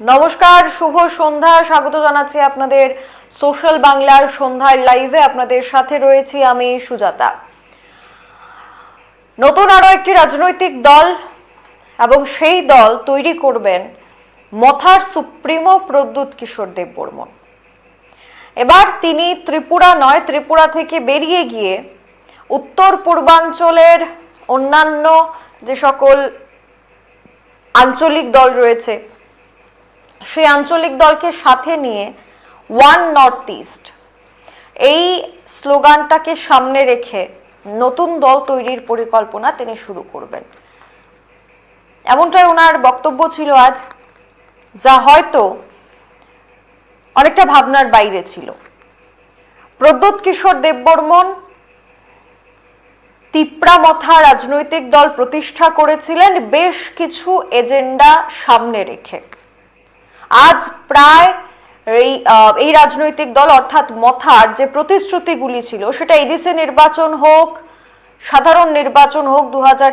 নমস্কার, শুভ সন্ধ্যা। স্বাগত জানাচ্ছি আপনাদের সোশ্যাল বাংলার সন্ধ্যার লাইভে। আপনাদের সাথে রয়েছি আমি সুজাতা। নতুন আরও একটি রাজনৈতিক দল এবং সেই দল তৈরি করবেন মথার সুপ্রিমো প্রদ্যুৎ কিশোর দেব বর্মন। এবার তিনি ত্রিপুরা নয়, ত্রিপুরা থেকে বেরিয়ে গিয়ে উত্তর পূর্বাঞ্চলের অন্যান্য যে সকল আঞ্চলিক দল রয়েছে সেই আঞ্চলিক দলকে সাথে নিয়ে ওয়ান নর্থ ইস্ট এই স্লোগানটাকে সামনে রেখে নতুন দল তৈরির পরিকল্পনা তিনি শুরু করবেন। এমনটাই ওনার বক্তব্য ছিল আজ, যা হয়তো অনেকটা ভাবনার বাইরে ছিল। প্রদ্যোৎ কিশোর দেববর্মন তিপ্রামথা রাজনৈতিক দল প্রতিষ্ঠা করেছিলেন, বেশ কিছু এজেন্ডা সামনে রেখে। আজ প্রায় এই এই রাজনৈতিক দল অর্থাৎ মথার যে প্রতিশ্রুতিগুলি ছিল, সেটা এডিসি নির্বাচন হোক, সাধারণ নির্বাচন হোক দু হাজার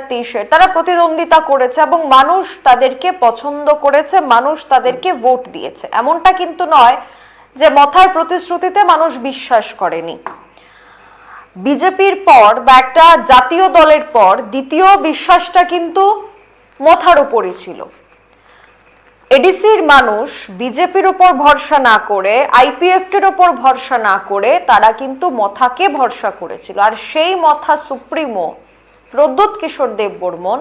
তারা প্রতিদ্বন্দ্বিতা করেছে এবং মানুষ তাদেরকে পছন্দ করেছে, মানুষ তাদেরকে ভোট দিয়েছে। এমনটা কিন্তু নয় যে মথার প্রতিশ্রুতিতে মানুষ বিশ্বাস করেনি। বিজেপির পর বা একটা জাতীয় দলের পর দ্বিতীয় বিশ্বাসটা কিন্তু মথার উপরই ছিল। এডিসির মানুষ বিজেপির উপর ভরসা না করে, আইপিএফটির উপর ভরসা না করে, তারা কিন্তু মথাকে ভরসা করেছিল। আর সেই মথা সুপ্রিমো প্রদ্যুৎ কিশোর দেব বর্মন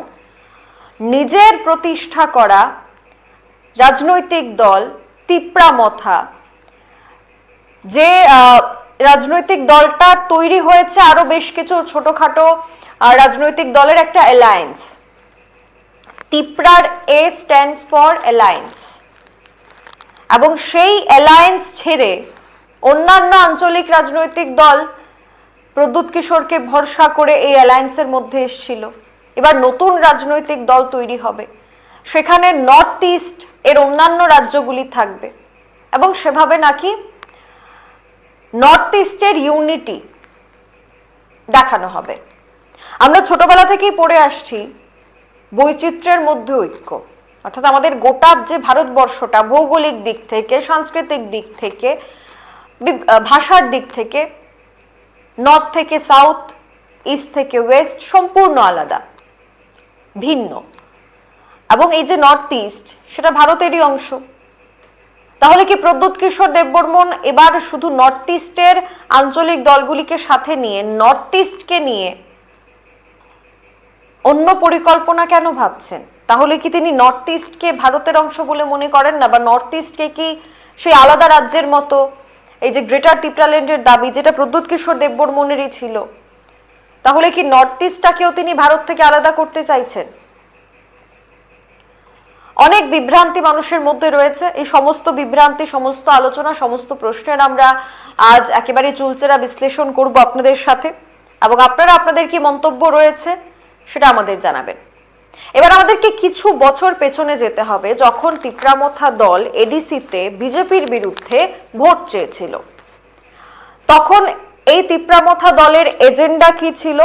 নিজের প্রতিষ্ঠা করা রাজনৈতিক দল তিপ্রা মথা, যে রাজনৈতিক দলটা তৈরি হয়েছে আরও বেশ কিছু ছোটখাটো রাজনৈতিক দলের একটা অ্যালায়েন্স তিপ্রার এ স্ট্যান্ডস ফর অ্যালায়েন্স এবং সেই অ্যালায়েন্স ছেড়ে অন্যান্য আঞ্চলিক রাজনৈতিক দল প্রদ্যুৎ কিশোরকে ভরসা করে এই অ্যালায়েন্সের মধ্যে এসেছিল। এবার নতুন রাজনৈতিক দল তৈরি হবে। সেখানে নর্থ ইস্ট এর অন্যান্য রাজ্যগুলি থাকবে। এবং সেভাবে নাকি নর্থ ইস্টের ইউনিটি দেখানো হবে। আমরা ছোটবেলা থেকেই পড়ে আসছি বৈচিত্র্যের মধ্যে ঐক্য। অর্থাৎ আমাদের গোটা যে ভারতবর্ষটা ভৌগোলিক দিক থেকে, সাংস্কৃতিক দিক থেকে ভাষার দিক থেকে নর্থ থেকে সাউথ ইস্ট থেকে ওয়েস্ট সম্পূর্ণ আলাদা, ভিন্ন। এবং এই যে নর্থ ইস্ট সেটা ভারতেরই অংশ। তাহলে কি প্রদ্যুৎ কিশোর দেববর্মন এবার শুধু নর্থ ইস্টের আঞ্চলিক দলগুলিকে সাথে নিয়ে নর্থ ইস্টকে নিয়ে অন্য পরিকল্পনা কেন ভাবছেন? তাহলে কি তিনি নর্থ ইস্টকে ভারতের অংশ বলে মনে করেন না? বা নর্থ ইস্টকে কি সেই আলাদা রাজ্যের মতো? এই যে গ্রেটার টিপ্রাল্যান্ডের দাবি, যেটা প্রদ্যুৎ কিশোর দেববর দেববর্মনেরই ছিল। তাহলে কি নর্থ ইস্টটাকেও তিনি ভারত থেকে আলাদা করতে চাইছেন? অনেক বিভ্রান্তি মানুষের মধ্যে রয়েছে। এই সমস্ত বিভ্রান্তি, সমস্ত আলোচনা, সমস্ত প্রশ্নের আমরা আজ একেবারে চুলচেরা বিশ্লেষণ করব আপনাদের সাথে। এবং আপনারা, আপনাদের কি মন্তব্য রয়েছে? সেটা আমাদের জানাবেন। এবার আমাদেরকে কিছু বছর পেছনে যেতে হবে যখন তিপ্রামথা দল এডিসিতে বিজেপির বিরুদ্ধে ভোট চেয়েছিল। তখন এই তিপ্রামথা দলের এজেন্ডা কি ছিল?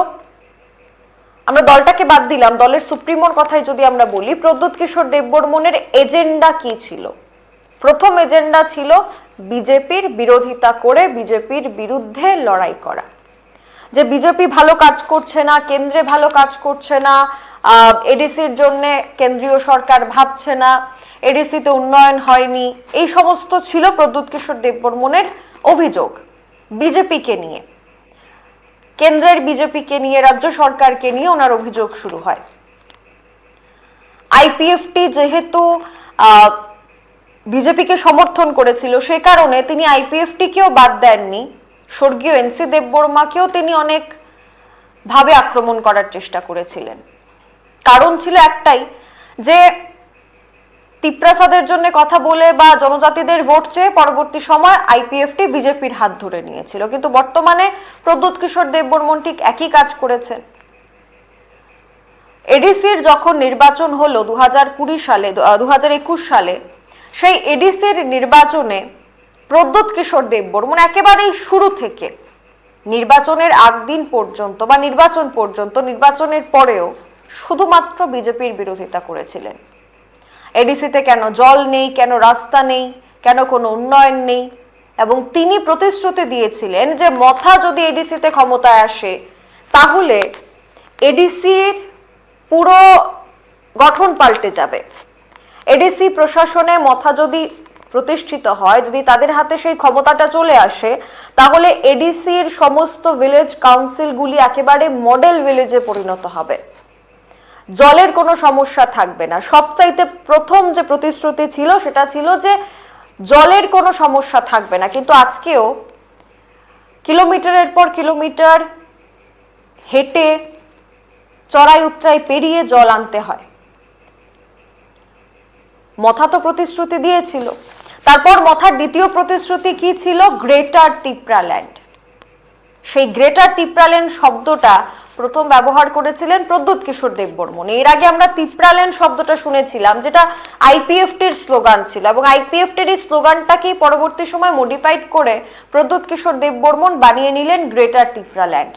আমরা দলটাকে বাদ দিলাম, দলের সুপ্রিমোর কথাই যদি আমরা বলি, প্রদ্যুৎ কিশোর দেববর্মনের এজেন্ডা কি ছিল? প্রথম এজেন্ডা ছিল বিজেপির বিরোধিতা করে বিজেপির বিরুদ্ধে লড়াই করা। যে বিজেপি ভালো কাজ করছে না, কেন্দ্রে ভালো কাজ করছে না এডিসির জন্য কেন্দ্রীয় সরকার ভাবছে না, এডিসিতে উন্নয়ন হয়নি, এই সমস্ত ছিল প্রদ্যুৎ কিশোর দেববর্মনের অভিযোগ বিজেপিকে নিয়ে। কেন্দ্রের বিজেপিকে নিয়ে, রাজ্য সরকারকে নিয়ে ওনার অভিযোগ শুরু হয়। আইপিএফটি যেহেতু বিজেপিকে সমর্থন করেছিল, সে কারণে তিনি আইপিএফটিকেও বাদ দেননি। স্বর্গীয় এনসি দেববর্মাকেও তিনি অনেক ভাবে আক্রমণ করার চেষ্টা করেছিলেন। কারণ ছিল একটাই যে তিপ্রাসাদের জন্য কথা বলে বা জনজাতিদের ভোট চেয়ে পরবর্তী সময় আইপিএফটি বিজেপির হাত ধরে নিয়েছিল। কিন্তু বর্তমানে প্রদ্যুৎ কিশোর দেববর্মন ঠিক একই কাজ করেছেন। এডিসির যখন নির্বাচন হলো দু কুড়ি সালে, দু একুশ সালে, সেই এডিসির নির্বাচনে প্রদ্যুৎ কিশোর দেববর্মন একেবারেই শুরু থেকে। নির্বাচনের আগ দিন পর্যন্ত বা নির্বাচন পর্যন্ত, নির্বাচনের পরেও শুধুমাত্র বিজেপির বিরোধিতা করেছিলেন। এডিসিতে কেন জল নেই, কেন রাস্তা নেই, কেন কোনো উন্নয়ন নেই, এবং তিনি প্রতিশ্রুতি দিয়েছিলেন যে মথা যদি এডিসিতে ক্ষমতায় আসে, তাহলে এডিসির পুরো গঠন পাল্টে যাবে। এডিসি প্রশাসনে মথা যদি প্রতিষ্ঠিত হয়। যদি তাদের হাতে সেই ক্ষমতাটা চলে আসে, তাহলে এডিসির সমস্ত ভিলেজ কাউন্সিলগুলি একেবারে মডেল ভিলেজে পরিণত হবে। জলের কোনো সমস্যা থাকবে না। সবচাইতে প্রথম যে প্রতিশ্রুতি ছিল, সেটা ছিল যে জলের কোনো সমস্যা থাকবে না। কিন্তু আজকেও কিলোমিটারের পর কিলোমিটার হেঁটে চড়াই উচ্চাই পেরিয়ে জল আনতে হয়। মথা তো প্রতিশ্রুতি দিয়েছিল। তারপর মথার দ্বিতীয় প্রতিশ্রুতি কি ছিল? গ্রেটার টিপ্রাল্যান্ড সেই গ্রেটার টিপ্রাল্যান্ড শব্দটা প্রথম ব্যবহার করেছিলেন প্রদ্যুৎ কিশোর দেববর্মন। এর আগে আমরা টিপ্রাল্যান্ড শব্দটা শুনেছিলাম, যেটা আইপিএফটির স্লোগান ছিল এবং আইপিএফটির এই স্লোগানটাকেই পরবর্তী সময় মডিফাইড করে প্রদ্যুৎ কিশোর দেববর্মন বানিয়ে নিলেন গ্রেটার টিপ্রাল্যান্ড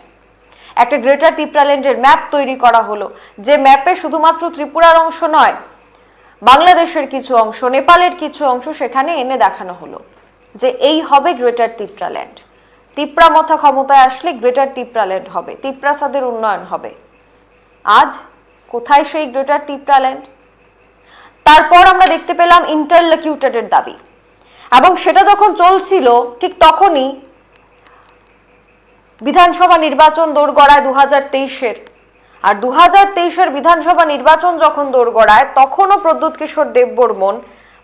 একটা গ্রেটার টিপ্রাল্যান্ডের ম্যাপ তৈরি করা হলো, যে ম্যাপে শুধুমাত্র ত্রিপুরার অংশ নয় বাংলাদেশের কিছু অংশ, নেপালের কিছু অংশ সেখানে এনে দেখানো হলো যে এই হবে গ্রেটার তিপ্রাল্যান্ড তিপ্রা মথা ক্ষমতায় আসলে গ্রেটার তিপ্রাল্যান্ড হবে, তিপ্রাসাদের উন্নয়ন হবে। আজ কোথায় সেই গ্রেটার তিপ্রাল্যান্ড তারপর আমরা দেখতে পেলাম ইন্টারলকিউটেডের দাবি। এবং সেটা যখন চলছিল, ঠিক তখনই বিধানসভা নির্বাচন দোরগড়ায় দু হাজার তেইশের আর দু হাজার তেইশের বিধানসভা নির্বাচন যখন দোরগড়ায়, তখনও প্রদ্যুৎ কিশোর দেববর্মন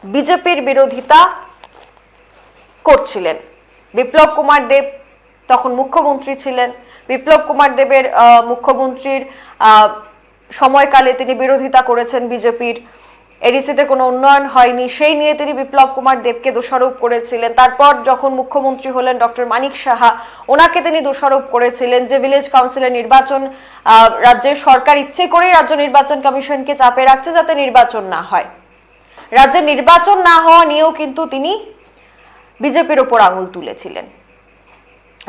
বিজেপির বিরোধিতা করছিলেন। বিপ্লব কুমার দেব তখন মুখ্যমন্ত্রী ছিলেন। বিপ্লব কুমার দেবের মুখ্যমন্ত্রীর সময়কালে তিনি বিরোধিতা করেছেন বিজেপির। এডিসিতে কোনো উন্নয়ন হয়নি, সেই নিয়ে তিনি বিপ্লব কুমার দেবকে দোষারোপ করেছিলেন। তারপর যখন মুখ্যমন্ত্রী হলেন ডক্টর মানিক সাহা, ওনাকে তিনি দোষারোপ করেছিলেন যে ভিলেজ কাউন্সিলের নির্বাচন রাজ্যের সরকার ইচ্ছে করেই রাজ্য নির্বাচন কমিশনকে চাপে রাখছে যাতে নির্বাচন না হয়। রাজ্যে নির্বাচন না হওয়া নিয়েও কিন্তু তিনি বিজেপির ওপর আঙুল তুলেছিলেন।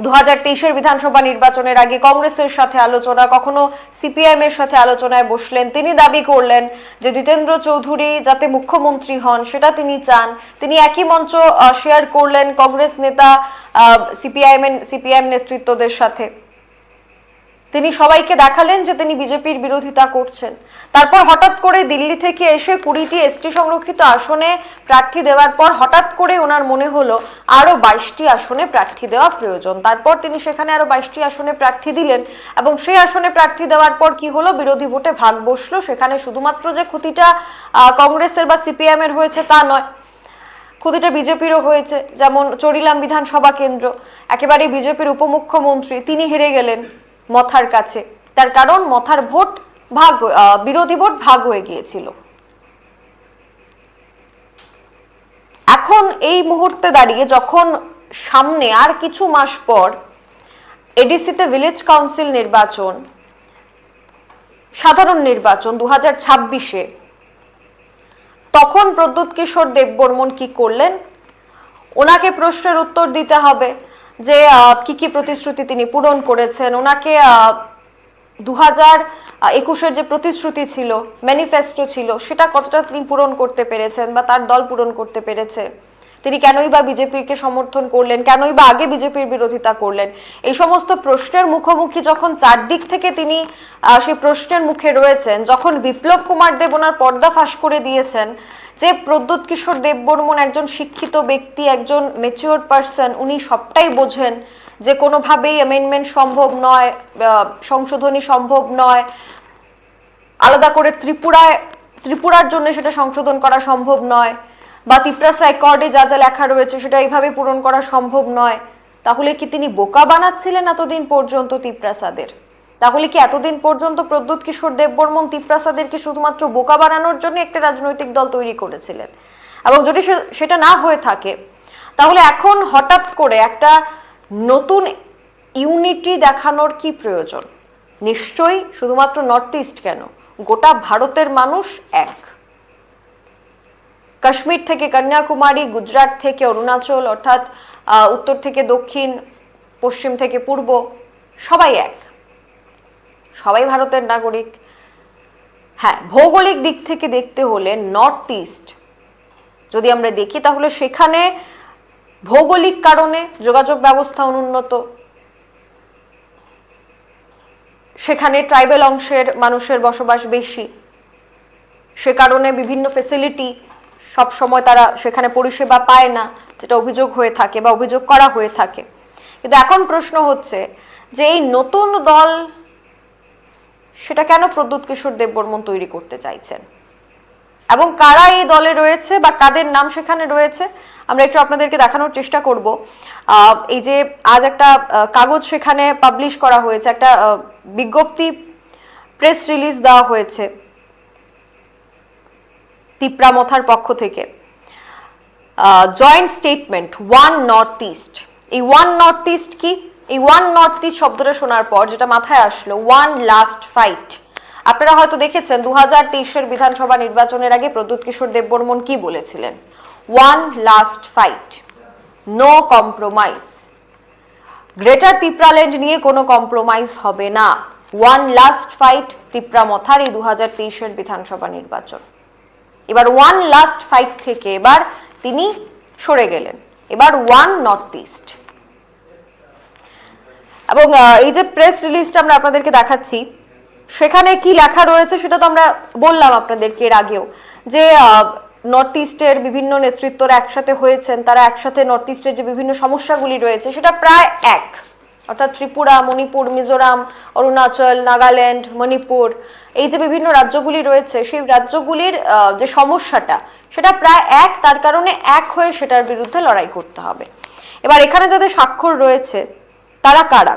দু হাজার তেইশের বিধানসভা নির্বাচনের আগে কংগ্রেসের সাথে আলোচনা, কখনো সিপিআইএম এর সাথে আলোচনায় বসলেন। তিনি দাবি করলেন যে জিতেন্দ্র চৌধুরী যাতে মুখ্যমন্ত্রী হন, সেটা তিনি চান। তিনি একই মঞ্চ শেয়ার করলেন কংগ্রেস নেতা সিপিআইএম সিপিআইএম নেতৃত্বদের সাথে। তিনি সবাইকে দেখালেন যে তিনি বিজেপির বিরোধিতা করছেন। তারপর হঠাৎ করে দিল্লি থেকে এসে কুড়িটি এসটি সংরক্ষিত আসনে প্রার্থী দেওয়ার পর হঠাৎ করে ওনার মনে হলো আরও বাইশটি আসনে প্রার্থী দেওয়া প্রয়োজন। তারপর তিনি সেখানে আরও বাইশটি আসনে প্রার্থী দিলেন এবং সেই আসনে প্রার্থী দেওয়ার পর কি হলো? বিরোধী ভোটে ভাগ বসল। সেখানে শুধুমাত্র যে ক্ষতিটা কংগ্রেসের বা সিপিএম এর হয়েছে তা নয়, ক্ষতিটা বিজেপিরও হয়েছে। যেমন চরিলাম বিধানসভা কেন্দ্র একেবারে বিজেপির উপমুখ্যমন্ত্রী, তিনি হেরে গেলেন। মথার কাছে। তার কারণ মথার ভোট ভাগ বিরোধী ভোট ভাগ হয়ে গিয়েছিল। এখন এই মুহূর্তে দাঁড়িয়ে যখন সামনে আর কিছু মাস পর এডিসিতে ভিলেজ কাউন্সিল নির্বাচন, সাধারণ নির্বাচন দু হাজার ছাব্বিশে, তখন প্রদ্যুৎ কিশোর দেববর্মন কি করলেন? ওনাকে প্রশ্নের উত্তর দিতে হবে। যে কি কি প্রতিশ্রুতি তিনি পূরণ করেছেন? ওনাকে দু হাজার একুশের যে প্রতিশ্রুতি ছিল, ম্যানিফেস্টো ছিল, সেটা কতটা তিনি পূরণ করতে পেরেছেন বা তার দল পূরণ করতে পেরেছে? তিনি কেনই বা বিজেপিকে সমর্থন করলেন, কেনই বা আগে বিজেপির বিরোধিতা করলেন? এই সমস্ত প্রশ্নের মুখোমুখি যখন চারদিক থেকে তিনি সেই প্রশ্নের মুখে রয়েছেন, যখন বিপ্লব কুমার দেব ওনার পর্দা ফাঁস করে দিয়েছেন, যে প্রদ্যুৎ কিশোর দেববর্মন একজন শিক্ষিত ব্যক্তি, একজন মেচিওর পার্সন উনি সবটাই বোঝেন যে কোনোভাবেই অ্যামেন্ডমেন্ট সম্ভব নয় সংশোধনী সম্ভব নয়, আলাদা করে ত্রিপুরায়, ত্রিপুরার জন্য সেটা সংশোধন করা সম্ভব নয়। বা তিপ্রাসা অ্যাকর্ডে যা যা লেখা রয়েছে সেটা এইভাবে পূরণ করা সম্ভব নয়। তাহলে কি তিনি বোকা বানাচ্ছিলেন এতদিন পর্যন্ত তিপ্রাসাদের? তাহলে কি এতদিন পর্যন্ত প্রদ্যুৎ কিশোর দেববর্মন তিপ্রাসাদেরকে শুধুমাত্র বোকা বানানোর জন্য একটা রাজনৈতিক দল তৈরি করেছিলেন? এবং যদি সেটা না হয়ে থাকে, তাহলে এখন হঠাৎ করে একটা নতুন ইউনিটি দেখানোর কি প্রয়োজন? নিশ্চয়ই শুধুমাত্র নর্থ ইস্ট কেন? গোটা ভারতের মানুষ এক। কাশ্মীর থেকে কন্যাকুমারী, গুজরাট থেকে অরুণাচল, অর্থাৎ উত্তর থেকে দক্ষিণ, পশ্চিম থেকে পূর্ব, সবাই এক। সবাই ভারতের নাগরিক। হ্যাঁ ভৌগোলিক দিক থেকে দেখতে হলে নর্থ ইস্ট যদি আমরা দেখি, তাহলে সেখানে ভৌগোলিক কারণে যোগাযোগ ব্যবস্থা অনুন্নত। সেখানে ট্রাইবেল অংশের মানুষের বসবাস বেশি। সে কারণে বিভিন্ন ফেসিলিটি সব সময় তারা সেখানে পরিষেবা পায় না, যেটা অভিযোগ হয়ে থাকে বা অভিযোগ করা হয়ে থাকে। কিন্তু এখন প্রশ্ন হচ্ছে যে এই নতুন দল সেটা কেন প্রদ্যুৎ কিশোর দেববর্মন তৈরি করতে চাইছেন? এবং কারা এই দলে রয়েছে বা কাদের নাম সেখানে রয়েছে? আমরা একটু আপনাদেরকে দেখানোর চেষ্টা করব। এই যে আজ একটা কাগজ সেখানে পাবলিশ করা হয়েছে, একটা বিজ্ঞপ্তি প্রেস রিলিজ দেওয়া হয়েছে। তিপ্রা মথার পক্ষ থেকে। Joint statement one North East এই ওয়ান নর্থ ইস্ট কি? এই ওয়ান নর্থ ইস্ট শব্দটা শোনার পর যেটা মাথায় আসলো ওয়ান লাস্ট ফাইট আপনারা হয়তো দেখেছেন দু হাজার তেইশের বিধানসভা নির্বাচনের আগে প্রদ্যুৎ কিশোর দেববর্মন কি বলেছিলেন? One last fight no compromise greater Tipraland নিয়ে কোনো কম্প্রোমাইজ হবে না। ওয়ান লাস্ট ফাইট তিপ্রা মথার এই দু হাজার তেইশের বিধানসভা নির্বাচন। এবার ওয়ান লাস্ট ফাইট থেকে এবার তিনি সরে গেলেন। এবার ওয়ান নর্থ ইস্ট এবং এই যে প্রেস রিলিজটা আমরা আপনাদেরকে দেখাচ্ছি, সেখানে কি লেখা রয়েছে সেটা তো আমরা বললাম আপনাদেরকে এর আগেও, যে নর্থ ইস্টের বিভিন্ন নেতৃত্বরা একসাথে হয়েছেন, তারা একসাথে নর্থ ইস্টের যে বিভিন্ন সমস্যাগুলি রয়েছে, সেটা প্রায় এক। অর্থাৎ ত্রিপুরা, মণিপুর, মিজোরাম, অরুণাচল, নাগাল্যান্ড, মণিপুর, এই যে বিভিন্ন রাজ্যগুলি রয়েছে, সেই রাজ্যগুলির যে সমস্যাটা, সেটা প্রায় এক, তার কারণে এক হয়ে সেটার বিরুদ্ধে লড়াই করতে হবে। এবার এখানে যাদের স্বাক্ষর রয়েছে, তারা কারা?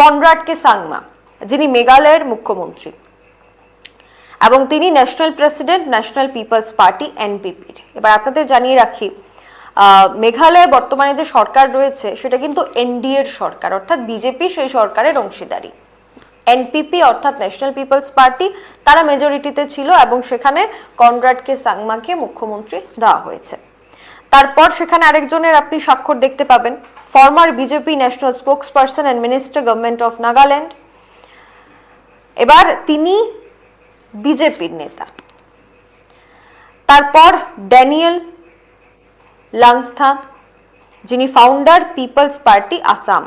কনরাড কে সাংমা, যিনি মেঘালয়ের মুখ্যমন্ত্রী এবং তিনি national president, national peoples party, এনপিপির। এবার আপনাদের জানিয়ে রাখি মেঘালয়ে বর্তমানে যে সরকার রয়েছে, সেটা কিন্তু এনডিএর সরকার, অর্থাৎ বিজেপি সেই সরকারের অংশীদারি। এনপিপি, অর্থাৎ ন্যাশনাল পিপলস পার্টি তারা মেজরিটিতে ছিল এবং সেখানে কনরাড কে সাংমাকে মুখ্যমন্ত্রী দেওয়া হয়েছে। তারপর সেখানে আরেকজনের আপনি স্বাক্ষর দেখতে পাবেন former BJP national spokesperson and minister government of Nagaland এবার তিনি বিজেপির নেতা। তারপর ড্যানিয়েল লাংস্থান, যিনি ফাউন্ডার পিপলস পার্টি আসাম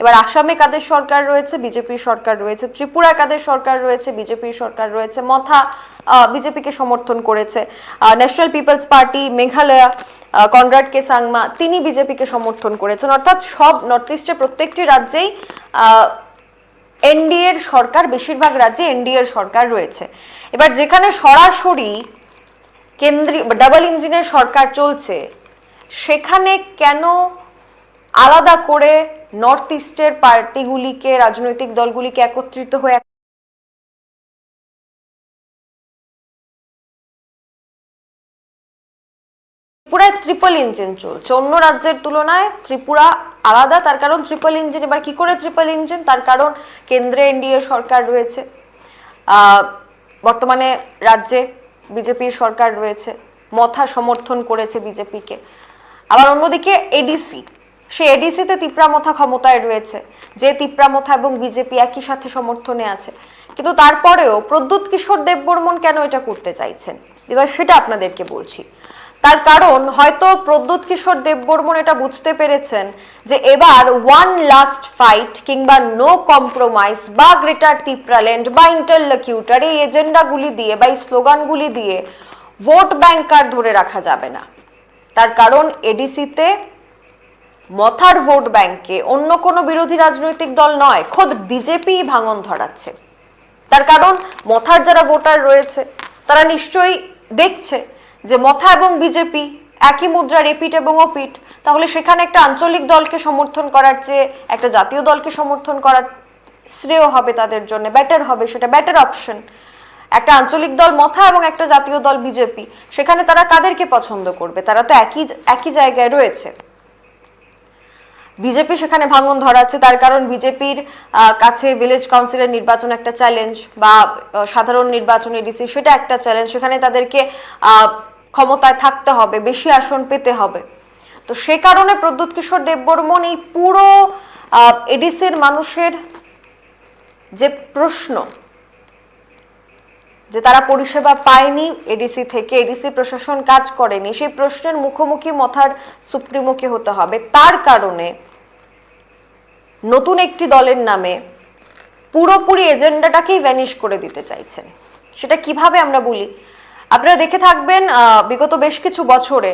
এবার আসামে কাদের সরকার রয়েছে? বিজেপির সরকার রয়েছে। ত্রিপুরা কাদের সরকার রয়েছে? বিজেপির সরকার রয়েছে। মথা বিজেপিকে সমর্থন করেছে। National peoples party Meghalaya Conrad K Sangma তিনি বিজেপিকে সমর্থন করেছেন। অর্থাৎ সব নর্থ ইস্টের প্রত্যেকটি রাজ্যেই এনডিএর সরকার, বেশিরভাগ রাজ্যে এনডিএর সরকার রয়েছে। এবার যেখানে সরাসরি কেন্দ্রীয় ডাবল ইঞ্জিনের সরকার চলছে সেখানে কেন আলাদা করে নর্থ ইস্টের পার্টিগুলিকে রাজনৈতিক দলগুলিকে একত্রিত হয়ে ত্রিপুরায় ট্রিপল ইঞ্জিন চলছে। অন্য রাজ্যের তুলনায় ত্রিপুরা আলাদা, তার কারণ ট্রিপল ইঞ্জিন এবার কি করে ট্রিপল ইঞ্জিন তার কারণ কেন্দ্রে এনডিএ সরকার রয়েছে। বর্তমানে রাজ্যে বিজেপির সরকার রয়েছে। মথা সমর্থন করেছে বিজেপিকে। আবার অন্যদিকে এডিসি সেই এডিসিতে তিপ্রামথা ক্ষমতায় রয়েছে, যে তিপ্রামথা এবং বিজেপি একই সাথে সমর্থনে আছে। কিন্তু তারপরেও প্রদ্যুৎ কিশোর দেববর্মন কেন এটা করতে চাইছেন? এবার সেটা আপনাদেরকে বলছি। তার কারণ হয়তো প্রদ্যুৎ কিশোর দেববর্মন এটা বুঝতে পেরেছেন যে এবার ওয়ান লাস্ট ফাইট কিংবা নো কম্প্রোমাইজ বা গ্রেটার টিপ্রাল্যান্ড বা ইন্টারলকিউটার এই এজেন্ডাগুলি দিয়ে বা এই স্লোগানগুলি দিয়ে ভোট ব্যাংকার ধরে রাখা যাবে না। তার কারণ এডিসিতে মথার ভোট ব্যাংকে অন্য কোনো বিরোধী রাজনৈতিক দল নয়, খোদ বিজেপি ভাঙন ধরাচ্ছে। তার কারণ মথার যারা ভোটার রয়েছে, তারা নিশ্চয়ই দেখছে যে মথা এবং বিজেপি একই মুদ্রার এপিট এবং ওপিট তাহলে সেখানে একটা আঞ্চলিক দলকে সমর্থন করার চেয়ে একটা জাতীয় দলকে সমর্থন করার শ্রেয় হবে তাদের জন্য বেটার হবে সেটা বেটার অপশন একটা আঞ্চলিক দল মথা এবং একটা জাতীয় দল বিজেপি। সেখানে তারা কাদেরকে পছন্দ করবে? তারা তো একই একই জায়গায় রয়েছে। বিজেপি সেখানে ভাঙন ধরাচ্ছে, তার কারণ বিজেপির কাছে ভিলেজ কাউন্সিলের নির্বাচন একটা চ্যালেঞ্জ বা সাধারণ নির্বাচন এডিসি সেটা একটা চ্যালেঞ্জ সেখানে তাদেরকে ক্ষমতায় থাকতে হবে, বেশি আসন পেতে হবে। তো সে কারণে প্রদ্যুৎ কিশোর দেববর্মন এই পুরো এডিসির মানুষের যে প্রশ্ন যে তারা পরিষেবা পায়নি এডিসি থেকে এডিসি প্রশাসন কাজ করেনি, সেই প্রশ্নের মুখোমুখি মথার সুপ্রিমোকে হতে হবে। তার কারণে নতুন একটি দলের নামে পুরোপুরি এজেন্ডাটাকেই ভ্যানিশ করে দিতে চাইছেন। সেটা কীভাবে আমরা বলি? আপনারা দেখে থাকবেন বিগত বেশ কিছু বছরে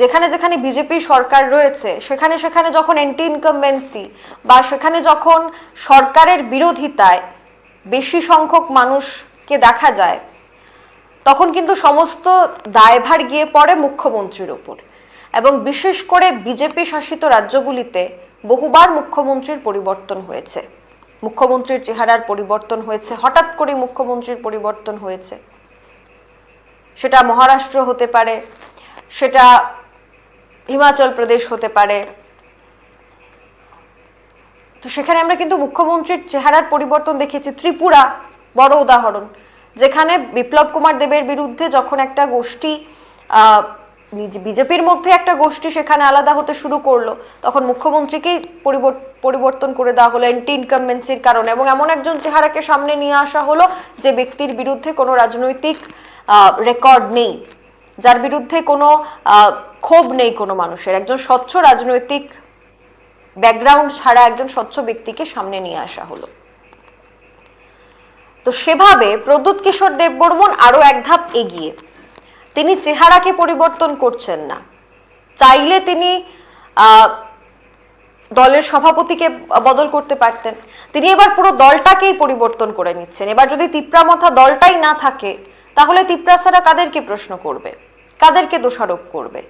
যেখানে যেখানে বিজেপি সরকার রয়েছে, সেখানে সেখানে যখন অ্যান্টি ইনকামবেন্সি বা সেখানে যখন সরকারের বিরোধিতায় বেশি সংখ্যক মানুষকে দেখা যায়, তখন কিন্তু সমস্ত দায়ভার গিয়ে পড়ে মুখ্যমন্ত্রীর ওপর। এবং বিশেষ করে বিজেপি শাসিত রাজ্যগুলিতে বহুবার মুখ্যমন্ত্রীর পরিবর্তন হয়েছে। মুখ্যমন্ত্রীর চেহারার পরিবর্তন হয়েছে, হঠাৎ করে মুখ্যমন্ত্রীর পরিবর্তন হয়েছে। সেটা মহারাষ্ট্র হতে পারে, সেটা হিমাচল প্রদেশ হতে পারে। তো সেখানে আমরা কিন্তু মুখ্যমন্ত্রীর চেহারার পরিবর্তন দেখেছি, ত্রিপুরা বড় উদাহরণ। যেখানে বিপ্লব কুমার দেবের বিরুদ্ধে যখন একটা গোষ্ঠী বিজেপির মধ্যে একটা গোষ্ঠী সেখানে আলাদা হতে শুরু করল, তখন মুখ্যমন্ত্রীকেই পরিবর- পরিবর্তন করে দেওয়া হলো অ্যান্টি ইনকামবেন্সির কারণে। এবং এমন একজন চেহারাকে সামনে নিয়ে আসা হলো যে ব্যক্তির বিরুদ্ধে কোনো রাজনৈতিক রেকর্ড নেই। যার বিরুদ্ধে কোনো ক্ষোভ নেই কোনো মানুষের। একজন স্বচ্ছ রাজনৈতিক ব্যাকগ্রাউন্ড ছাড়া একজন স্বচ্ছ ব্যক্তিকে সামনে নিয়ে আসা হলো। তো সেভাবে প্রদ্যুৎ কিশোর দেববর্মন আরও এক ধাপ এগিয়ে। তিনি চেহারাকে পরিবর্তন করছেন না। চাইলে তিনি দলের সভাপতিকে বদল করতে পারতেন। তিনি এবার পুরো দলটাকেই পরিবর্তন করে নিচ্ছেন। এবার যদি তিপ্রামথা দলটাই না থাকে, তাহলে তিপ্রাসারা কাদেরকে প্রশ্ন করবে? কাদেরকে দোষারোপ করবে?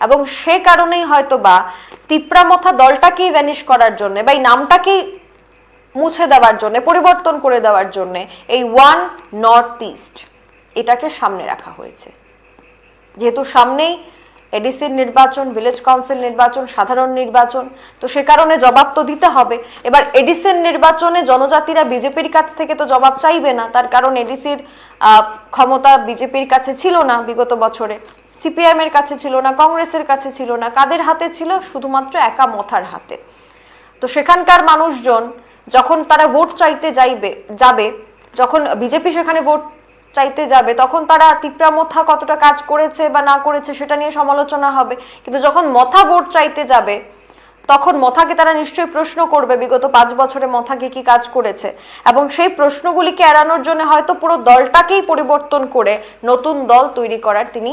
এবং সে কারণেই হয়তো বা তিপ্রামথা দলটাকেই ভ্যানিশ করার জন্য বা এই নামটাকেই মুছে দেওয়ার জন্য, পরিবর্তন করে দেওয়ার জন্য এই ওয়ান নর্থ ইস্ট এটাকে সামনে রাখা হয়েছে। যেহেতু সামনেই এডিসির নির্বাচন, ভিলেজ কাউন্সিল নির্বাচন, সাধারণ নির্বাচন, তো সে কারণে জবাব তো দিতে হবে। এবার এডিসির নির্বাচনে জনজাতিরা বিজেপির কাছ থেকে তো জবাব চাইবে না, তার কারণ এডিসির ক্ষমতা বিজেপির কাছে ছিল না বিগত বছরে। সিপিআইএম এর কাছে ছিল না কংগ্রেসের কাছে ছিল না, কাদের হাতে ছিল? শুধুমাত্র একা মথার হাতে। তো সেখানকার মানুষজন যখন তারা ভোট চাইতে যাইবে, যাবে, যখন বিজেপি সেখানে ভোট চাইতে যাবে, তখন তারা তিপ্রা মথা কতটা কাজ করেছে বা না করেছে সেটা নিয়ে সমালোচনা হবে। কিন্তু যখন মথা ভোট চাইতে যাবে, তখন মথাকে তারা নিশ্চয়ই প্রশ্ন করবে, বিগত পাঁচ বছরে মথাকে কি কাজ করেছে? এবং সেই প্রশ্নগুলিকে এড়ানোর জন্য হয়তো পুরো দলটাকেই পরিবর্তন করে নতুন দল তৈরি করার তিনি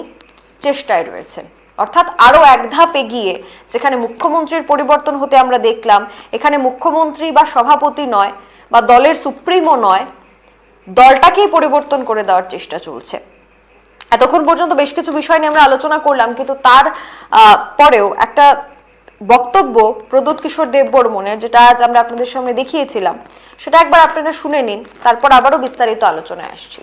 চেষ্টায় রয়েছেন। অর্থাৎ আরও এক ধাপ এগিয়ে, যেখানে মুখ্যমন্ত্রীর পরিবর্তন হতে আমরা দেখলাম, এখানে মুখ্যমন্ত্রী বা সভাপতি নয় বা দলের সুপ্রিমো নয়, দলটাকেই পরিবর্তন করে দেওয়ার চেষ্টা চলছে। এতক্ষণ পর্যন্ত বেশ কিছু বিষয় নিয়ে আমরা আলোচনা করলাম, কিন্তু তার পরেও একটা বক্তব্য প্রদ্যুৎ কিশোর দেব বর্মনের, যেটা আজ আমরা আপনাদের সামনে দেখিয়েছিলাম, সেটা একবার আপনারা শুনে নিন, তারপর আবারও বিস্তারিত আলোচনায় আসছি।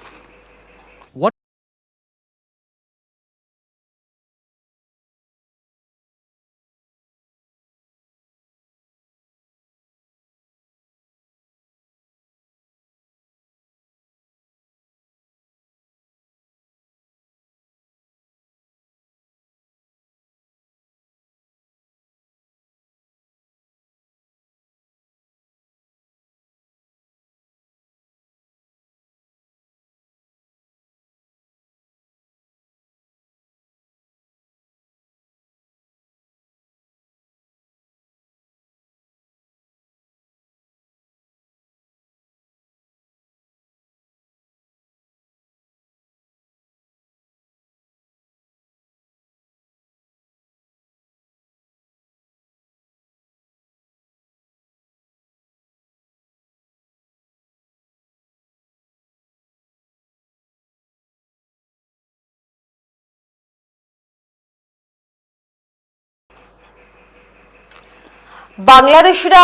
বাংলাদেশিরা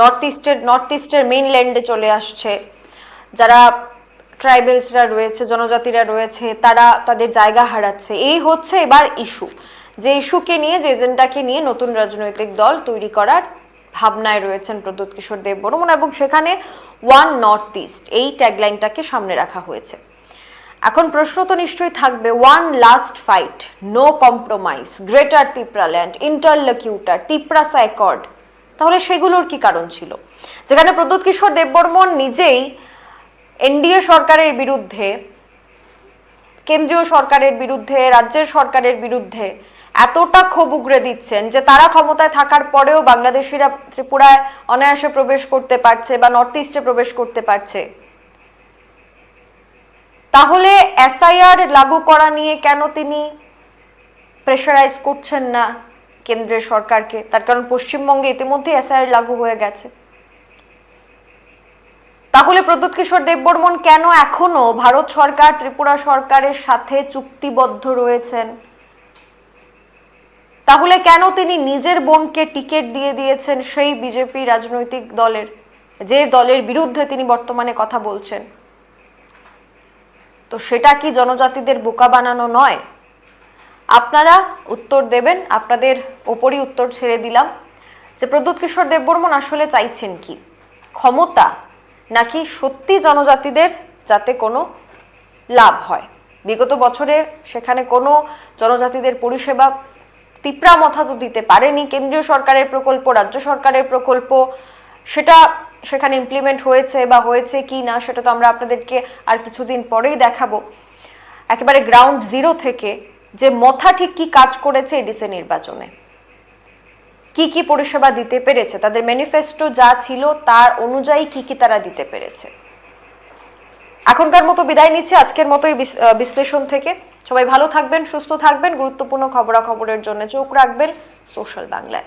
নর্থ ইস্টের নর্থ ইস্টের মেইনল্যান্ডে চলে আসছে। যারা ট্রাইবেলসরা রয়েছে, জনজাতিরা রয়েছে, তারা তাদের জায়গা হারাচ্ছে। এই হচ্ছে এবার ইস্যু যে ইস্যুকে নিয়ে, যে এজেন্ডাকে নিয়ে নতুন রাজনৈতিক দল তৈরি করার ভাবনায় রয়েছেন প্রদ্যুৎ কিশোর দেব বর্মন এবং সেখানে ওয়ান নর্থ ইস্ট এই ট্যাগলাইনটাকে সামনে রাখা হয়েছে। এখন প্রশ্ন তো নিশ্চয়ই থাকবে one last fight no compromise greater Tipraland interlocutor Tiprasa accord তাহলে সেগুলোর কি কারণ ছিল? যেখানে প্রদ্যুৎ কিশোর দেববর্মন নিজেই এনডিএ সরকারের বিরুদ্ধে, কেন্দ্রীয় সরকারের বিরুদ্ধে, রাজ্যের সরকারের বিরুদ্ধে এতটা ক্ষোভ উগরে দিচ্ছেন যে তারা ক্ষমতায় থাকার পরেও বাংলাদেশিরা ত্রিপুরায় অনায়াসে প্রবেশ করতে পারছে বা নর্থ ইস্টে প্রবেশ করতে পারছে। তাহলে এসআইআর লাগু করা নিয়ে কেন তিনি প্রেশারাইজ করছেন না কেন্দ্রের সরকারকে? তার কারণ পশ্চিমবঙ্গে ইতিমধ্যে এসআইআর লাগু হয়ে গেছে। তাহলে প্রদ্যুৎ কিশোর দেববর্মন কেন এখনও ভারত সরকার, ত্রিপুরা সরকারের সাথে চুক্তিবদ্ধ রয়েছেন? তাহলে কেন তিনি নিজের বোনকে টিকিট দিয়ে দিয়েছেন সেই বিজেপি রাজনৈতিক দলের? যে দলের বিরুদ্ধে তিনি বর্তমানে কথা বলছেন। তো সেটা কি জনজাতিদের বোকা বানানো নয়? আপনারা উত্তর দেবেন, আপনাদের ওপরই উত্তর ছেড়ে দিলাম। যে প্রদ্যুৎ কিশোর দেববর্মন আসলে চাইছেন কি? ক্ষমতা নাকি সত্যি জনজাতিদের যাতে কোনো লাভ হয়? বিগত বছরে সেখানে কোনো জনজাতিদের পরিষেবা তিপ্রা মথা তো দিতে পারেনি। কেন্দ্রীয় সরকারের প্রকল্প, রাজ্য সরকারের প্রকল্প, সেটা সেখানে ইমপ্লিমেন্ট হয়েছে বা হয়েছে কি না, সেটা তো আমরা আপনাদেরকে আর কিছুদিন পরেই দেখাবো। একেবারে গ্রাউন্ড জিরো থেকে যে মথা ঠিক কি কাজ করেছে এডিসি নির্বাচনে। কি কি পরিষেবা দিতে পেরেছে, তাদের ম্যানিফেস্টো যা ছিল তার অনুযায়ী কি কি তারা দিতে পেরেছে। এখনকার মতো বিদায় নিচ্ছে, আজকের মতো এই বিশ্লেষণ থেকে। সবাই ভালো থাকবেন, সুস্থ থাকবেন, গুরুত্বপূর্ণ খবরাখবরের জন্য চোখ রাখবেন, সোশ্যাল বাংলায়।